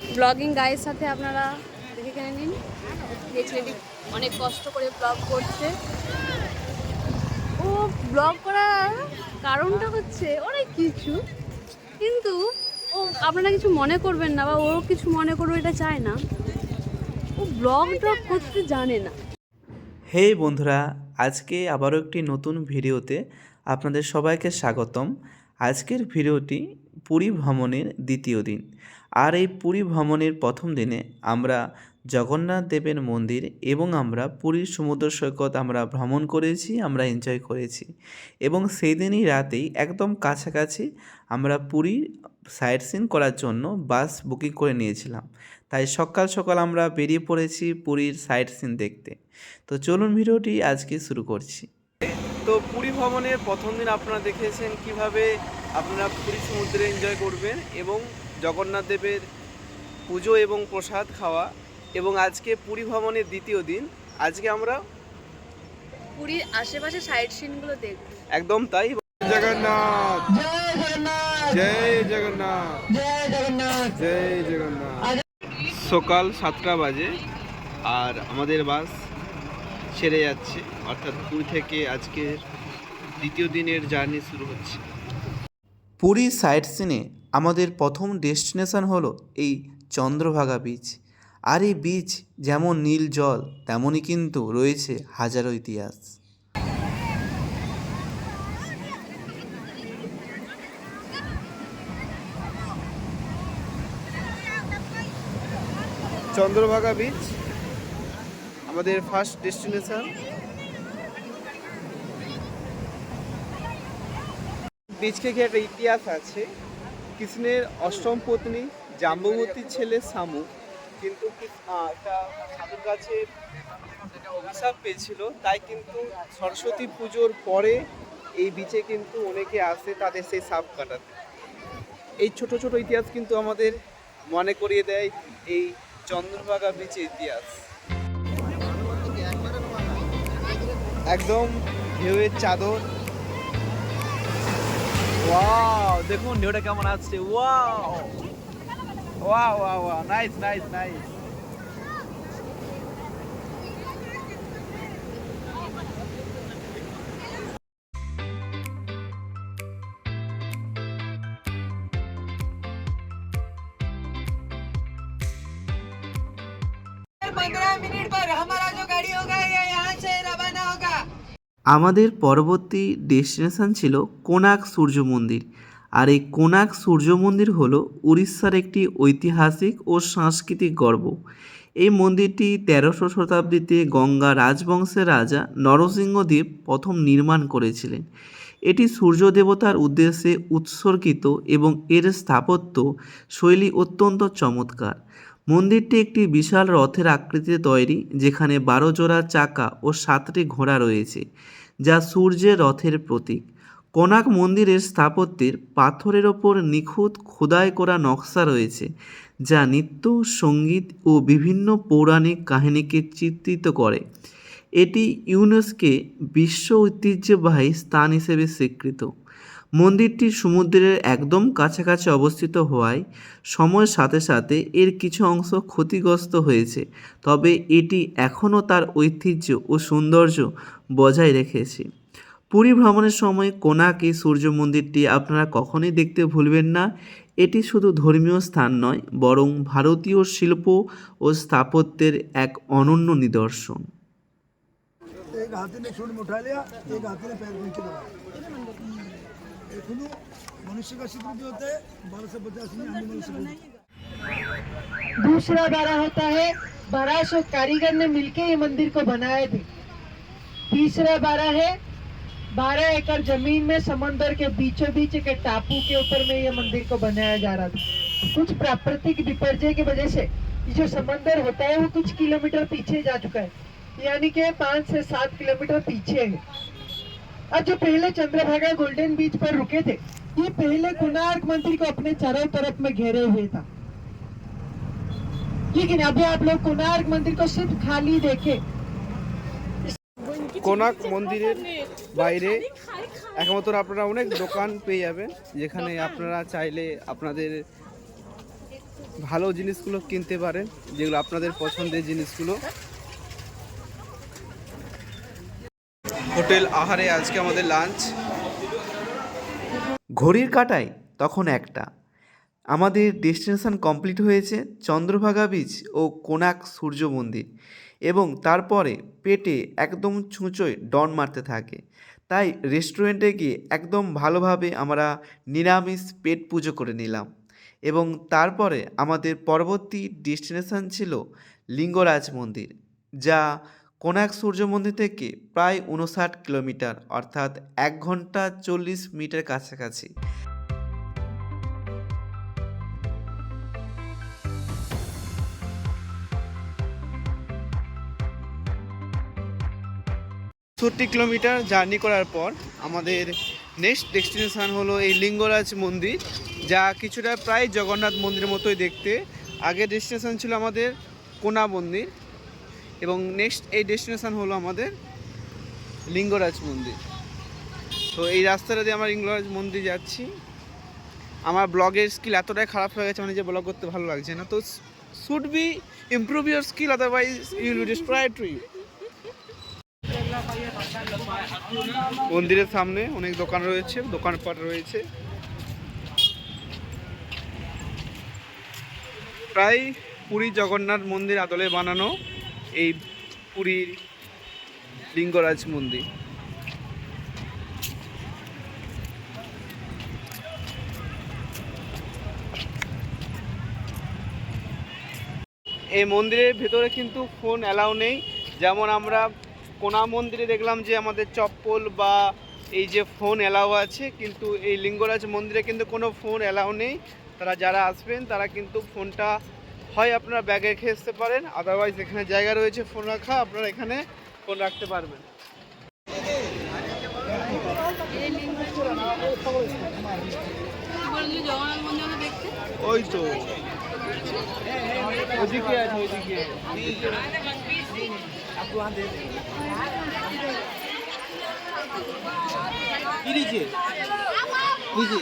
Blogging গায়ের সাথে আপনারা দেখে কিনে নিন। অনেক কষ্ট করে ব্লগ করছে। ও ব্লগ করার কারণটা হচ্ছে অনেক কিছু, কিন্তু ও আপনারা কিছু মনে করবেন না বা ও কিছু মনে করবে এটা চায় না। ও ব্লগ টগ করতে জানে না। হে বন্ধুরা, আজকে আবারও একটি নতুন ভিডিওতে আপনাদের সবাইকে স্বাগতম। আজকের ভিডিওটি পুরী ভ্রমণের দ্বিতীয় দিন। আর এই পুরী ভ্রমণের প্রথম দিনে আমরা জগন্নাথ দেবের মন্দির এবং আমরা পুরীর সমুদ্র সৈকত আমরা ভ্রমণ করেছি, আমরা এনজয় করেছি। এবং সেই দিনই রাতেই একদম কাছাকাছি আমরা পুরী সাইট সিন করার জন্য বাস বুকিং করে নিয়েছিলাম। তাই সকাল সকাল আমরা বেরিয়ে পড়েছি পুরীর সাইট সিন দেখতে। তো চলুন ভিডিওটি আজকে শুরু করছি। তো পুরী ভ্রমণের প্রথম দিন আপনারা দেখেছেন কীভাবে আপনারা পুরী সমুদ্রে এনজয় করবেন এবং জগন্নাথ দেবের পুজো এবং প্রসাদ খাওয়া এবং আজকে পুরী ভ্রমণের দ্বিতীয় দিন আজকে আমরা পুরীর আশেপাশে সাইড সিনগুলো দেখব। একদম তাই। জগন্নাথ। জয় জগন্নাথ। জয় জগন্নাথ। জয় জগন্নাথ। জয় জগন্নাথ। সকাল সাতটা বাজে আর আমাদের বাস ছেড়ে যাচ্ছে। অর্থাৎ পুরী থেকে আজকের দ্বিতীয় দিনের জার্নি শুরু হচ্ছে। পুরী সাইট সিনে আমাদের প্রথম ডেস্টিনেশন হলো এই চন্দ্রভাগা বিচ। আর এই বিচ যেমন নীল জল, তেমনই কিন্তু রয়েছে হাজারো ইতিহাস। চন্দ্রভাগা বিচ আমাদের ফার্স্ট ডেস্টিনেশন বিচকে ঘিরে একটা ইতিহাস আছে। কৃষ্ণের অষ্টম পত্নী জাম্বুবতীর ছেলে শামু কিন্তু একটা সাধুর কাছে অভিশাপ পেয়েছিল, তাই কিন্তু সরস্বতী পুজোর পরে এই বিচে কিন্তু অনেকে আসে তাদের সেই সাপ কাটাতে। এই ছোট ছোট ইতিহাস কিন্তু আমাদের মনে করিয়ে দেয় এই চন্দ্রভাগা বিচের ইতিহাস। একদম ঢেউয়ের চাদর वाओ देखो न्यूडा क्या मना से wow wow wow wow nice nice nice पंद्रह मिनट पर हमारा जो गाड़ी होगा, ये আমাদের পরবর্তী ডেস্টিনেশন ছিল কোনাক সূর্য মন্দির। আর এই কোনাক সূর্য মন্দির হলো উড়িষ্যার একটি ঐতিহাসিক ও সাংস্কৃতিক গর্ব। এই মন্দিরটি তেরোশো শতাব্দীতে গঙ্গা রাজবংশের রাজা নরসিংহদেব প্রথম নির্মাণ করেছিলেন। এটি সূর্য দেবতার উদ্দেশ্যে উৎসর্গিত এবং এর স্থাপত্য শৈলী অত্যন্ত চমৎকার। মন্দিরটি একটি বিশাল রথের আকৃতিতে তৈরি, যেখানে বারো জোড়া চাকা ও সাতটি ঘোড়া রয়েছে, যা সূর্যের রথের প্রতীক। কোনাক মন্দিরের স্থাপত্যের পাথরের ওপর নিখুঁত খোদাই করা নকশা রয়েছে, যা নৃত্য, সংগীত ও বিভিন্ন পৌরাণিক কাহিনীকে চিত্রিত করে। এটি ইউনেস্কে বিশ্ব ঐতিহ্যবাহী স্থান হিসেবে স্বীকৃত। মন্দিরটি সমুদ্রের একদম কাছাকাছি অবস্থিত হওয়ায় সময়ের সাথে সাথে এর কিছু অংশ ক্ষতিগ্রস্ত হয়েছে তবে এটি এখনও তার ঐতিহ্য ও সৌন্দর্য বজায় রেখেছে পুরী ভ্রমণের সময় কোনাক এই সূর্য মন্দিরটি আপনারা কখনোই দেখতে ভুলবেন না এটি শুধু ধর্মীয় স্থান নয় বরং ভারতীয় শিল্প ও স্থাপত্যের এক অনন্য নিদর্শন एक हाथी ने सूंड में उठा लिया एक हाथी ने पैर में नीचे दबाया मनुष्य का शिखर भी होता है बारह सौ पचास में दूसरा बारह होता है बारह सौ कारीगर ने मिलके ये मंदिर को बनाए थे। तीसरा बारह है, बारह एकड़ ज़मीन में समंदर के बीचों बीच एक टापू के ऊपर में ये मंदिर को बनाया जा रहा था। कुछ प्राकृतिक विपर्जय की वजह से जो समंदर होता है, वो कुछ किलोमीटर पीछे जा चुका है। यानी कि पाँच से सात किलोमीटर पीछे है। और जो पहले चंद्रभागा गोल्डन बीच पर रुके थे ये पहले कोणार्क मंदिर को अपने चारों तरफ में घेरे हुए था लेकिन अभी आप लोग कोणार्क मंदिर को सिर्फ खाली देखे কোনাক মন্দিরের বাইরে একমাত্র আপনারা অনেক দোকান পেয়ে যাবেন যেখানে আপনারা চাইলে আপনাদের ভালো জিনিসগুলো কিনতে পারেন যেগুলো আপনাদের পছন্দের জিনিসগুলো হোটেল আহারে আজকে আমাদের লাঞ্চ ঘড়ির কাটায় তখন একটা। আমাদের ডেস্টিনেশন কমপ্লিট হয়েছে চন্দ্রভাগা বিচ ও কোনাক সূর্য মন্দির এবং তারপরে পেটে একদম ছুঁচোয় ডন মারতে থাকে। তাই রেস্টুরেন্টে গিয়ে একদম ভালোভাবে আমরা নিরামিষ পেট পুজো করে নিলাম এবং তারপরে আমাদের পরবর্তী ডেস্টিনেশন ছিল লিঙ্গরাজ মন্দির, যা কোনাক সূর্য মন্দির থেকে প্রায় উনষাট কিলোমিটার, অর্থাৎ এক ঘণ্টা চল্লিশ মিনিটের কাছাকাছি? চৌষট্টি কিলোমিটার জার্নি করার পর আমাদের নেক্সট ডেস্টিনেশন হলো এই লিঙ্গরাজ মন্দির, যা কিছুটা প্রায় জগন্নাথ মন্দিরের মতোই দেখতে। আগের ডেস্টিনেশন ছিল আমাদের কোনা মন্দির। এবং নেক্সট এই ডেস্টিনেশন হলো আমাদের লিঙ্গরাজ মন্দির। তো এই রাস্তাটা দিয়ে আমরা লিঙ্গরাজ মন্দির যাচ্ছি। আমার ব্লগের স্কিল এতটাই খারাপ হয়ে গেছে মানে যে ব্লগ করতে ভালো লাগছে না। তো should be improve your skill otherwise you'll be destroy to you মন্দিরের সামনে অনেক দোকান রয়েছে, দোকানপাট রয়েছে। প্রায় পুরী জগন্নাথ মন্দির আদলে বানানো। এই পুরীর লিঙ্গরাজ মন্দির। এই মন্দিরের ভেতরে কিন্তু ফোন অ্যালাউ নেই। যেমন আমরা কোনা মন্দিরে দেখলাম যে আমাদের চপ্পল বা এই যে ফোন অ্যালাউ আছে, কিন্তু এই লিঙ্গরাজ মন্দিরে কিন্তু কোনো ফোন অ্যালাউ নেই। তারা যারা আসবেন, তারা কিন্তু ফোনটা হয় আপনারা ব্যাগে রেখে আসতে পারেন আদারওয়াইজ এখানে জায়গা রয়েছে ফোন রাখা, আপনারা এখানে ফোন রাখতে পারবেন। ওই তো। ওইদিকে আছে ওইদিকে কি দিয়েছে? বুঝি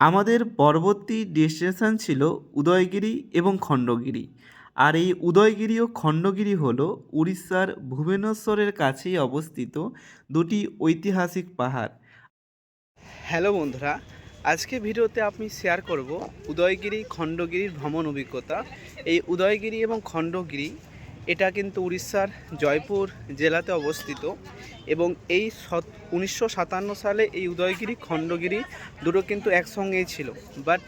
আমাদের পরবর্তী ডেস্টিনেশন ছিল উদয়গিরি এবং খণ্ডগিরি। আর এই উদয়গিরি ও খণ্ডগিরি হল উড়িষ্যার ভুবনেশ্বরের কাছেই অবস্থিত দুটি ঐতিহাসিক পাহাড়। হ্যালো বন্ধুরা, আজকে ভিডিওতে আমি শেয়ার করব উদয়গিরি খণ্ডগিরির ভ্রমণ অভিজ্ঞতা। এই উদয়গিরি এবং খণ্ডগিরি এটা কিন্তু উড়িষ্যার জয়পুর জেলাতে অবস্থিত এবং এই উনিশশো সাতান্ন সালে এই উদয়গিরি, খণ্ডগিরি দুটো কিন্তু একসঙ্গেই ছিল। বাট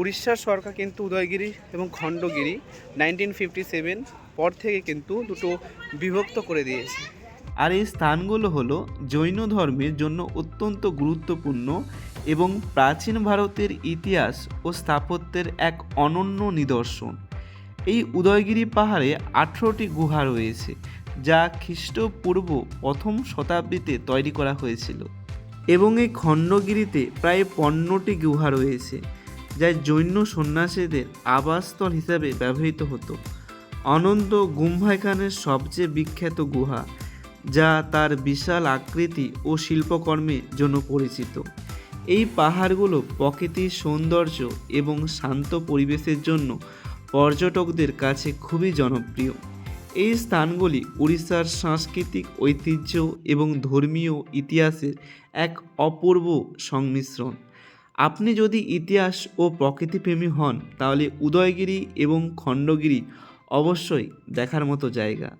উড়িষ্যার সরকার কিন্তু উদয়গিরি এবং খণ্ডগিরি নাইনটিন ফিফটি সেভেন পর থেকে কিন্তু দুটো বিভক্ত করে দিয়েছে। আর এই স্থানগুলো হলো জৈন ধর্মের জন্য অত্যন্ত গুরুত্বপূর্ণ এবং প্রাচীন ভারতের ইতিহাস ও স্থাপত্যের এক অনন্য নিদর্শন। এই উদয়গিরি পাহাড়ে আঠেরোটি গুহা রয়েছে, যা খ্রিস্টপূর্ব প্রথম শতাব্দীতে তৈরি করা হয়েছিল এবং এই খণ্ডগিরিতে প্রায় পনেরোটি গুহা রয়েছে, যা জৈন সন্ন্যাসীদের আবাসস্থল হিসাবে ব্যবহৃত হতো। অনন্ত গুম্ফাইখানের সবচেয়ে বিখ্যাত গুহা, যা তার বিশাল আকৃতি ও শিল্পকর্মের জন্য পরিচিত এই পাহাড়গুলো প্রকৃতির সৌন্দর্য এবং শান্ত পরিবেশের জন্য পর্যটকদের কাছে খুবই জনপ্রিয়। এই স্থানগুলি উড়িষ্যার সাংস্কৃতিক ঐতিহ্য এবং ধর্মীয় ইতিহাসের এক অপূর্ব সংমিশ্রণ। আপনি যদি ইতিহাস ও প্রকৃতিপ্রেমী হন, তাহলে উদয়গিরি এবং খণ্ডগিরি অবশ্যই দেখার মতো জায়গা।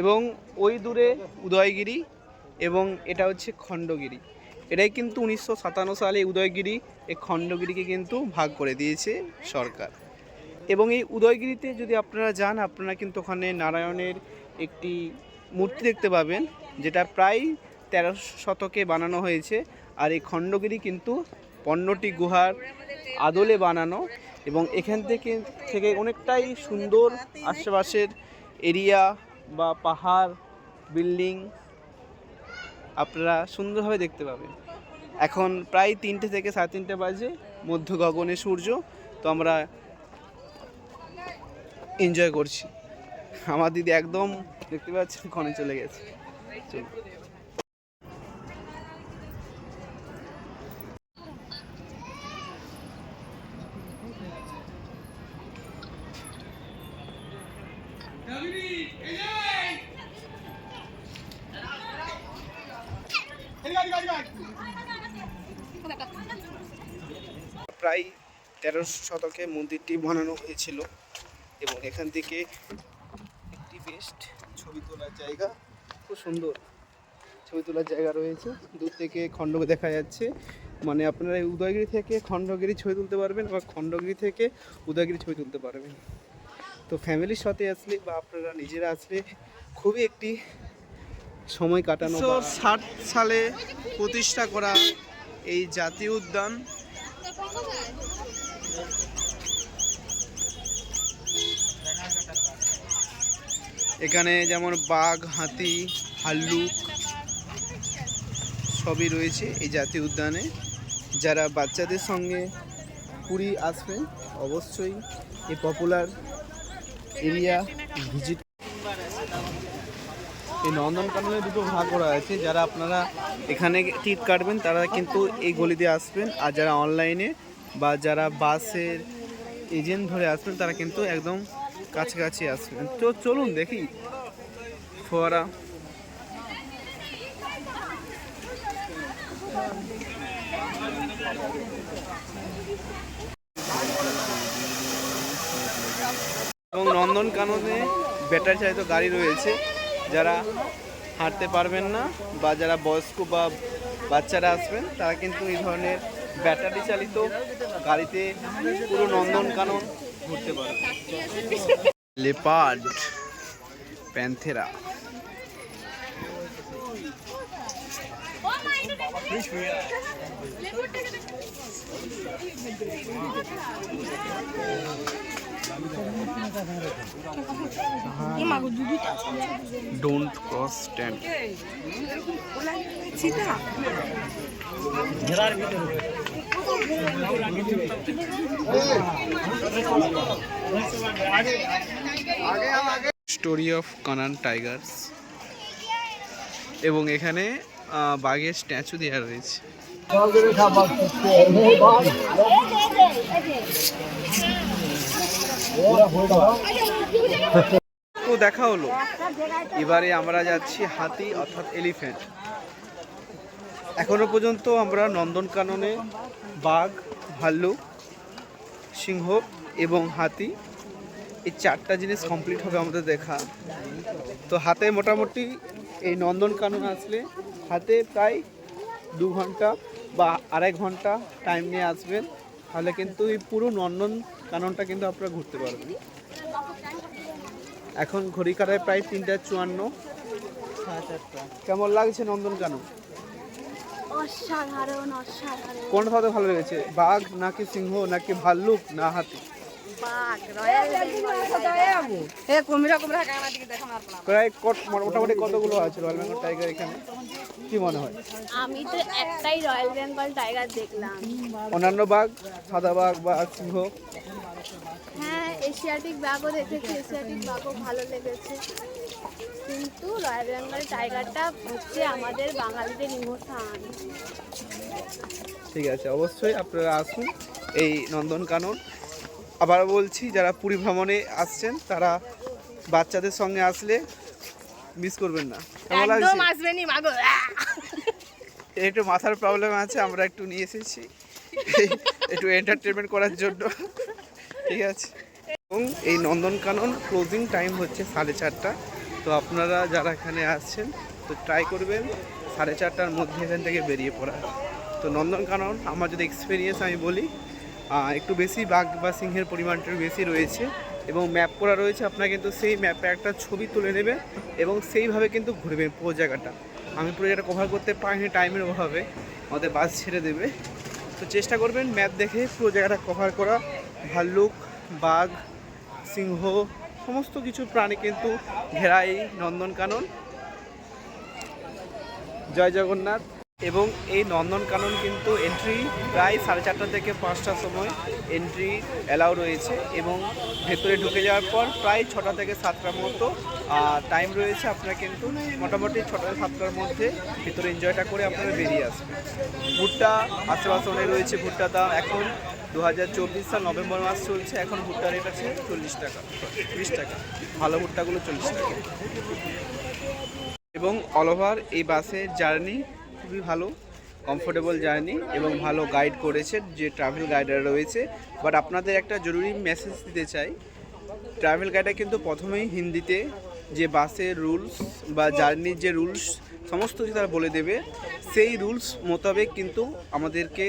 এবং ওই দূরে উদয়গিরি এবং এটা হচ্ছে খণ্ডগিরি। এটাই কিন্তু উনিশশো সাতান্ন সালে উদয়গিরি, এই খণ্ডগিরিকে কিন্তু ভাগ করে দিয়েছে সরকার। এবং এই উদয়গিরিতে যদি আপনারা যান, আপনারা কিন্তু ওখানে নারায়ণের একটি মূর্তি দেখতে পাবেন, যেটা প্রায় তেরো শতকে বানানো হয়েছে। আর এই খণ্ডগিরি কিন্তু পণ্যটি গুহার আদলে বানানো এবং এখান থেকে থেকে অনেকটাই সুন্দর আশেপাশের এরিয়া বা পাহাড়, বিল্ডিং আপনারা সুন্দরভাবে দেখতে পাবেন। এখন প্রায় তিনটে থেকে সাড়ে তিনটে বাজে, মধ্য গগনে সূর্য, তো আমরা এনজয় করছি। আমার দিদি একদম দেখতে পাচ্ছেন, ক্ষণে চলে গেছে। চলুন। প্রায় তেরো শতকে মন্দিরটি বানানো হয়েছিল এবং এখান থেকে একটি বেস্ট ছবি তোলার জায়গা খুব সুন্দর ছবি তোলার জায়গা রয়েছে। দূর থেকে খণ্ডকে দেখা যাচ্ছে। মানে আপনারা উদয়গিরি থেকে খণ্ডগিরি ছবি তুলতে পারবেন বা খণ্ডগিরি থেকে উদয়গিরি ছবি তুলতে পারবেন। তো ফ্যামিলির সাথে আসলে বা আপনারা নিজেরা আসলে খুবই একটি সময় কাটানো ষাট সালে প্রতিষ্ঠা করা এই জাতীয় উদ্যান এখানে যেমন বাঘ, হাতি ভাল্লুক সবই রয়েছে এই জাতীয় উদ্যানে। যারা বাচ্চাদের সঙ্গে পুরী আসবেন, অবশ্যই এই পপুলার এরিয়া ভিজিট এই নন্দনকাননে দুটো ভাগ করা আছে যারা আপনারা এখানে টিকিট কাটবেন, তারা কিন্তু এই গলি দিয়ে আসবেন। আর যারা অনলাইনে বা যারা বাসের এজেন্ট ধরে আসবেন, তারা কিন্তু একদম কাছাকাছি আসবেন। তো চলুন দেখি। ফোয়ারা। এবং নন্দনকাননে ব্যাটারি চালিত গাড়ি রয়েছে। যারা হাঁটতে পারবেন না বা যারা বয়স্ক বা বাচ্চারা আসবেন, তারা কিন্তু এই ধরনের ব্যাটারি চালিত গাড়িতে পুরো নন্দনকানন ঘুরতে পারবে leopard panthera don't cross stand story of Kanan tigers এবং এখানে বাঘের স্ট্যাচু দেওয়া রয়েছে তো দেখা হলো। এবারে আমরা যাচ্ছি হাতি অর্থাৎ এলিফ্যান্ট। এখনও পর্যন্ত আমরা নন্দনকাননে বাঘ, ভাল্লুক, সিংহ এবং হাতি এই চারটা জিনিস কমপ্লিট হবে আমাদের দেখা। তো হাতে মোটামুটি এই নন্দনকানন আসলে হাতে প্রায় দু ঘণ্টা বা আড়াই ঘণ্টা টাইম নিয়ে আসবেন। তাহলে কিন্তু এই পুরো নন্দন কাননটা কিন্তু আপনারা ঘুরতে পারবেন। এখন ঘড়ি কাটায় প্রায় তিনটা চুয়ান্ন। কেমন লাগছে নন্দন কানন? অসাধারণ কোনটা সবথেকে ভালো লেগেছে? বাঘ নাকি সিংহ নাকি ভাল্লুক না হাতি? প্রায় কত- মোটামুটি কতগুলো আছে রয়্যাল বেঙ্গল টাইগার এখানে? কি মনে হয়? আমি তো একটাই রয়্যাল বেঙ্গল টাইগার দেখলাম। অন্যান্য বাঘ সাদা বাঘ বা সিংহ? হ্যাঁ এশিয়াটিক বাঘও দেখেছি এশিয়াটিক বাঘও ভালো লেগেছে। কিন্তু রয়্যাল বেঙ্গল টাইগারটা হচ্ছে আমাদের বাঙালিদের ইমোশন। ঠিক আছে অবশ্যই আপনারা আসুন এই নন্দনকানন আবার বলছি যারা পুরী ভ্রমণে আসছেন তারা বাচ্চাদের সঙ্গে আসলে মিস করবেন না। লাগছে আসবেনি মাগো। একটু মাথার প্রবলেম আছে আমরা একটু নিয়ে এসেছি। একটু এন্টারটেনমেন্ট করার জন্য। ঠিক আছে। এবং এই নন্দনকানন ক্লোজিং টাইম হচ্ছে সাড়ে চারটা। তো আপনারা যারা এখানে আসছেন তো ট্রাই করবেন সাড়ে চারটার মধ্যে এখান থেকে বেরিয়ে পড়ার। তো নন্দনকানন আমার যদি এক্সপিরিয়েন্স আমি বলি একটু বেশি বাঘ বা সিংহের পরিমাণটা বেশি রয়েছে। এবং ম্যাপ করা রয়েছে, আপনারা কিন্তু সেই ম্যাপে একটা ছবি তুলে নেবেন এবং সেইভাবে কিন্তু ঘুরবেন পুরো জায়গাটা। আমি পুরো জায়গাটা কভার করতে পারিনি টাইমের অভাবে। আমাদের বাস ছেড়ে দেবে। তো চেষ্টা করবেন ম্যাপ দেখে পুরো জায়গাটা কভার করা। ভাল্লুক, বাঘ, সিংহ, সমস্ত কিছু প্রাণী কিন্তু ঘেরা এই নন্দনকানন। জয় জগন্নাথ। এবং এই নন্দনকানন কিন্তু এন্ট্রি প্রায় সাড়ে চারটা থেকে পাঁচটার সময় এন্ট্রি অ্যালাউ রয়েছে এবং ভেতরে ঢুকে যাওয়ার পর প্রায় ছটা থেকে সাতটার মতো টাইম রয়েছে আপনারা কিন্তু মোটামুটি ছটা সাতটার মধ্যে ভেতরে এনজয়টা করে আপনারা বেরিয়ে আসবেন। ভুট্টা আশেপাশে অনেক রয়েছে ভুট্টা দাম। এখন দু হাজার চব্বিশ সাল নভেম্বর মাস চলছে, এখন ভুট্টা রেট আছে চল্লিশ টাকা তিরিশ টাকা। ভালো ভুট্টাগুলো চল্লিশ টাকা। এবং অল ওভার এই বাসের জার্নি খুবই ভালো কমফোর্টেবল জার্নি এবং ভালো গাইড করেছে যে ট্রাভেল গাইডার রয়েছে। বাট আপনাদের একটা জরুরি মেসেজ দিতে চাই ট্রাভেল গাইডে কিন্তু প্রথমেই হিন্দিতে যে বাসের রুলস বা জার্নির যে রুলস সমস্ত কিছু তারা বলে দেবে, সেই রুলস মোতাবেক কিন্তু আমাদেরকে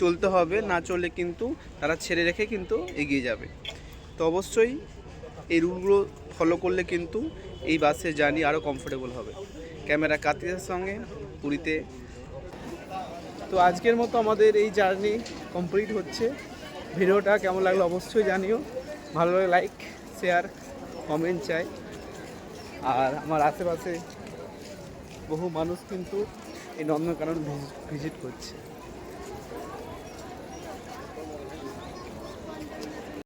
চলতে হবে, না চললে কিন্তু তারা ছেড়ে রেখে কিন্তু এগিয়ে যাবে। তো অবশ্যই এই রুলগুলো ফলো করলে কিন্তু এই বাসের জার্নি আরও কমফোর্টেবল হবে। ক্যামেরা কাতিদের সঙ্গে পুরীতে। তো আজকের মতো আমাদের এই জার্নি কমপ্লিট হচ্ছে। ভিডিওটা কেমন লাগল অবশ্যই জানিও। ভালো লাগে লাইক, শেয়ার, কমেন্ট চাই। আর আমার আশেপাশে বহু মানুষ কিন্তু এই নন্দনকানন ভিজিট করছে।